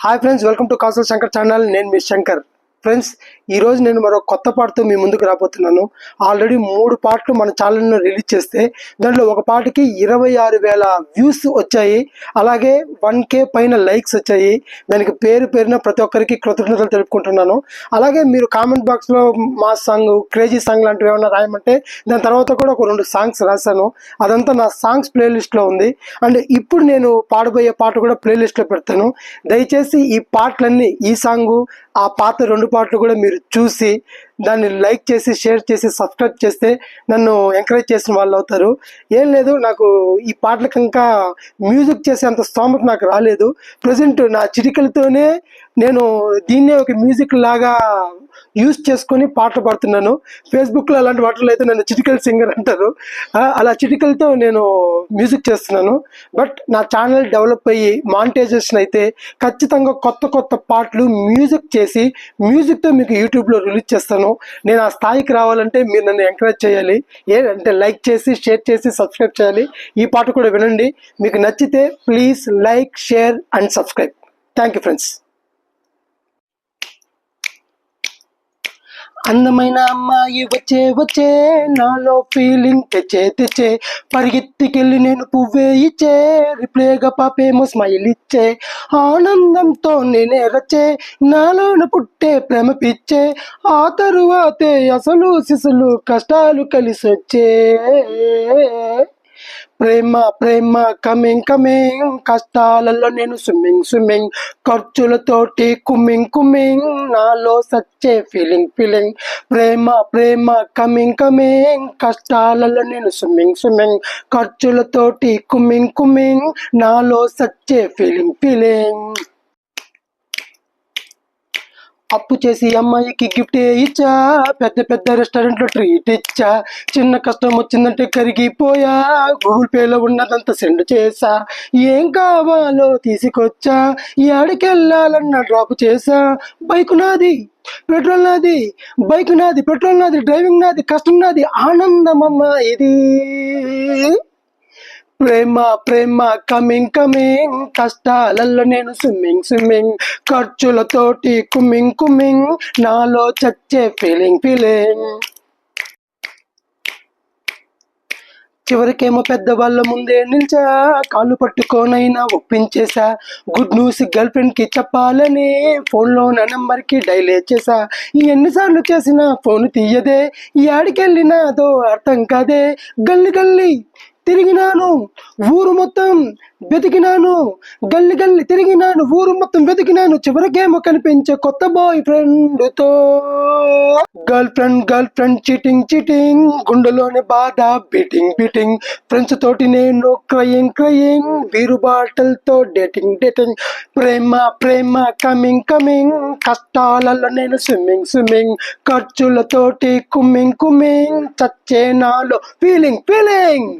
Hi friends welcome to Kasal Shankar channel నేను మీ Shankar friends ఈరోజు నేను మరో కొత్త పాటతో మీ ముందుకు రాబోతున్నాను. ఆల్రెడీ మూడు పాటలు మన ఛానల్లో రిలీజ్ చేస్తే దాంట్లో ఒక పాటకి ఇరవై ఆరు వేల వ్యూస్ వచ్చాయి. అలాగే వన్ కే పైన లైక్స్ వచ్చాయి. దానికి పేరు పేరున ప్రతి ఒక్కరికి కృతజ్ఞతలు తెలుపుకుంటున్నాను. అలాగే మీరు కామెంట్ బాక్స్లో మా సాంగ్ క్రేజీ సాంగ్ లాంటివి ఏమైనా రాయమంటే దాని తర్వాత కూడా ఒక రెండు సాంగ్స్ రాశాను. అదంతా నా సాంగ్స్ ప్లేలిస్ట్లో ఉంది. అండ్ ఇప్పుడు నేను పాడబోయే పాట కూడా ప్లేలిస్ట్లో పెడతాను. దయచేసి ఈ పాటలన్నీ ఈ సాంగు ఆ పాత రెండు పాటలు కూడా మీరు చూసి దాన్ని లైక్ చేసి షేర్ చేసి సబ్స్క్రైబ్ చేస్తే నన్ను ఎంకరేజ్ చేసిన వాళ్ళు అవుతారు. ఏం లేదు నాకు ఈ పాటలకు ఇంకా మ్యూజిక్ చేసేంత స్తోమత నాకు రాలేదు. ప్రజెంట్ నా చిటికలతోనే నేను దీన్నే ఒక మ్యూజిక్ లాగా యూస్ చేసుకొని పాటలు పాడుతున్నాను. ఫేస్బుక్లో అలాంటి వాటిలో అయితే నన్ను చిటికల్ సింగర్ అంటారు. అలా చిటికలతో నేను మ్యూజిక్ చేస్తున్నాను. బట్ నా ఛానల్ డెవలప్ అయ్యి మానిటైజేషన్ అయితే ఖచ్చితంగా కొత్త కొత్త పాటలు మ్యూజిక్ చేసి మ్యూజిక్తో మీకు యూట్యూబ్లో రిలీజ్ చేస్తాను. నేను ఆ స్థాయికి రావాలంటే మీరు నన్ను ఎంకరేజ్ చేయాలి. ఏంటంటే లైక్ చేసి షేర్ చేసి సబ్స్క్రైబ్ చేయాలి. ఈ పాట కూడా వినండి. మీకు నచ్చితే please like share and subscribe thank you friends అందమైన అమ్మాయి వచ్చే వచ్చే నాలో ఫీలింగ్ తెచ్చే తెచ్చే. పరిగెత్తికెళ్ళి నేను పువ్వే ఇచ్చే రిప్లేగా పాపేమో స్మైల్ ఇచ్చే. ఆనందంతో నేనే రచ్చే నాలోన పుట్టే ప్రేమ పిచ్చే. ఆ తరువాతే అసలు సిసలు కష్టాలు కలిసొచ్చే. ప్రేమ ప్రేమ కమింగ్ కమింగ్ కష్టాలలో నేను స్విమ్మింగ్ స్విమ్మింగ్ ఖర్చులతోటి కుమ్మింగ్ కుమ్మింగ్. నాలో సచ్చే ఫీలింగ్ ఫీలింగ్ ప్రేమ ప్రేమ కమింగ్ కమింగ్ కష్టాలలో నేను స్విమ్మింగ్ స్విమ్మింగ్ ఖర్చులతోటి కుమ్మింగ్ కుమ్మింగ్. నాలో సచ్చే ఫీలింగ్ ఫీలింగ్ అప్పు చేసి అమ్మాయికి గిఫ్ట్ ఇచ్చా? పెద్ద పెద్ద రెస్టారెంట్లో ట్రీట్ ఇచ్చా? చిన్న కష్టం వచ్చిందంటే కరిగిపోయా? గూగుల్ పేలో ఉన్నదంతా సెండ్ చేసా. ఏం కావాలో తీసుకొచ్చా? ఏడకెళ్ళాలన్న డ్రాప్ చేసా. బైక్ నాది పెట్రోల్ నాది బైక్ నాది పెట్రోల్ నాది డ్రైవింగ్ నాది కష్టం నాది ఆనందమమ్మ ఇది. ప్రేమ ప్రేమ కమింగ్ కమింగ్ కష్టాలలో నేను స్విమ్మింగ్ స్విమ్మింగ్ ఖర్చులతోటి కుమ్మింగ్ కుమ్మింగ్. నాలో చచ్చే ఫీలింగ్ ఫీలింగ్ చివరికేమో పెద్దవాళ్ళ ముందే నిల్చా. కాళ్ళు పట్టుకోనైనా ఒప్పించేసా. గుడ్ న్యూస్ గర్ల్ ఫ్రెండ్కి చెప్పాలని. ఫోన్లో నా నెంబర్కి డైల్ చేసా. ఎన్నిసార్లు చేసినా ఫోన్ తీయదే. యాడికెళ్ళినాదో అర్థం కాదే. గల్లి గల్లి. తిరిగినాను. ఊరు మొత్తం వెతికినాను. గల్లి గల్లి తిరిగినాను. ఊరు మొత్తం వెతికినాను. చివరికేమో కనిపించే కొత్త బాయ్ ఫ్రెండ్తో. Girl friend girl friend cheating cheating గుండెలోని బాధ బీటింగ్ బీటింగ్ ఫ్రెండ్స్ తోటి నేను క్రయింగ్ క్రయింగ్ వీరు బాటిల్తో డేటింగ్ డేటింగ్ ప్రేమ ప్రేమ కమింగ్ కమింగ్ కష్టాలలో నేను స్విమ్మింగ్ స్విమ్మింగ్ ఖర్చులతోటి కుమ్మింగ్ కుమ్మింగ్. చచ్చే నాలో ఫీలింగ్ ఫీలింగ్